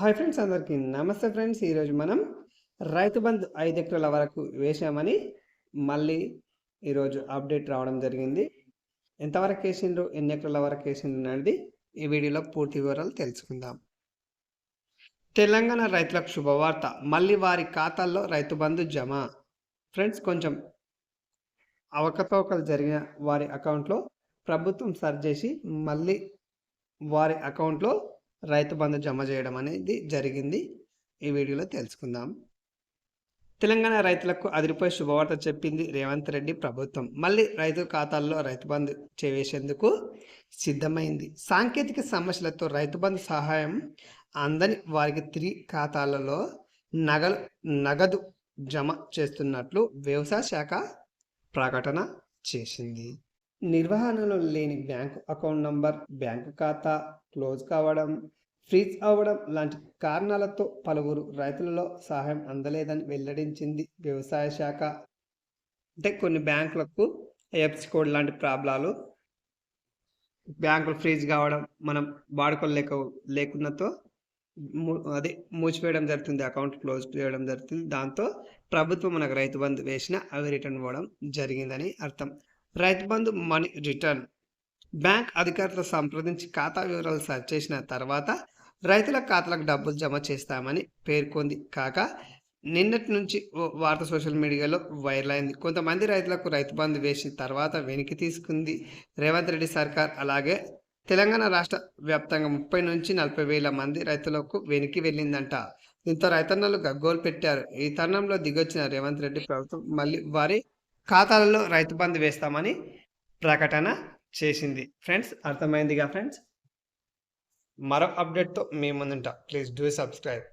Hi friends అందరికీ నమస్తే friends. ఈరోజు మనం రైతు బంధు ఐదు ఎకరాల వరకు వేసామని మళ్ళీ ఈరోజు అప్డేట్ రావడం జరిగింది. ఎంతవరకు వేసిండ్రు ఎన్ని ఎకరాల వరకు వేసిండ్రు అనేది ఈ వీడియోలో పూర్తి వివరాలు తెలుసుకుందాం. తెలంగాణ రైతులకు శుభవార్త. మళ్ళీ వారి ఖాతాల్లో రైతు బంధు జమ. ఫ్రెండ్స్ కొంచెం అవకతవకలు జరిగిన వారి అకౌంట్లో ప్రభుత్వం సర్చ్ చేసి మళ్ళీ వారి అకౌంట్లో రైతు బంధు జమ చేయడం అనేది జరిగింది. ఈ వీడియోలో తెలుసుకుందాం. తెలంగాణ రైతులకు అదిరిపై శుభవార్త చెప్పింది రేవంత్ రెడ్డి ప్రభుత్వం. మళ్ళీ రైతు ఖాతాల్లో రైతు బంధు చేవేసేందుకు సిద్ధమైంది. సాంకేతిక సమస్యలతో రైతు బంధు సహాయం అందని వారికి తిరిగి ఖాతాలలో నగలు నగదు జమ చేస్తున్నట్లు వ్యవసాయ శాఖ ప్రకటన చేసింది. నిర్వహణలో లేని బ్యాంకు అకౌంట్ నంబర్ బ్యాంకు ఖాతా క్లోజ్ కావడం ఫ్రీజ్ అవ్వడం లాంటి కారణాలతో పలువురు రైతులలో సహాయం అందలేదని వెల్లడించింది వ్యవసాయ శాఖ. అంటే కొన్ని బ్యాంకులకు ఎఫ్సి కోడ్ లాంటి ప్రాబ్లాలు బ్యాంకులు ఫ్రీజ్ కావడం మనం వాడుకోలేక లేకున్నతో అదే మూసివేయడం జరుగుతుంది అకౌంట్ క్లోజ్ చేయడం జరుగుతుంది. దాంతో ప్రభుత్వం మనకు రైతు బంధు వేసిన అవి రిటర్న్ ఇవ్వడం జరిగిందని అర్థం. Rythu Bandhu money return. Bank అధికారులతో సంప్రదించి ఖాతా వివరాలు సర్చ్ చేసిన తర్వాత రైతుల ఖాతాలకు డబ్బులు జమ చేస్తామని పేర్కొంది. కాక నిన్నటి నుంచి వార్త సోషల్ మీడియాలో వైరల్ అయింది. కొంతమంది రైతులకు రైతు బంధు వేసిన తర్వాత వెనక్కి తీసుకుంది. రేవంత్ రెడ్డి సర్కార్ అలాగే తెలంగాణ రాష్ట్ర వ్యాప్తంగా ముప్పై నుంచి నలభై వేల మంది రైతులకు వెనక్కి వెళ్ళిందంట. దీంతో రైతన్నలు గగ్గోలు పెట్టారు. ఈ తరుణంలో దిగొచ్చిన రేవంత్ రెడ్డి ప్రభుత్వం మళ్ళీ వారి ఖాతాలలో రైతు బంధు వేస్తామని ప్రకటన చేసింది. ఫ్రెండ్స్ అర్థమైందిగా ఫ్రెండ్స్? మరో అప్డేట్తో మీ ముందుంటా. Please do subscribe.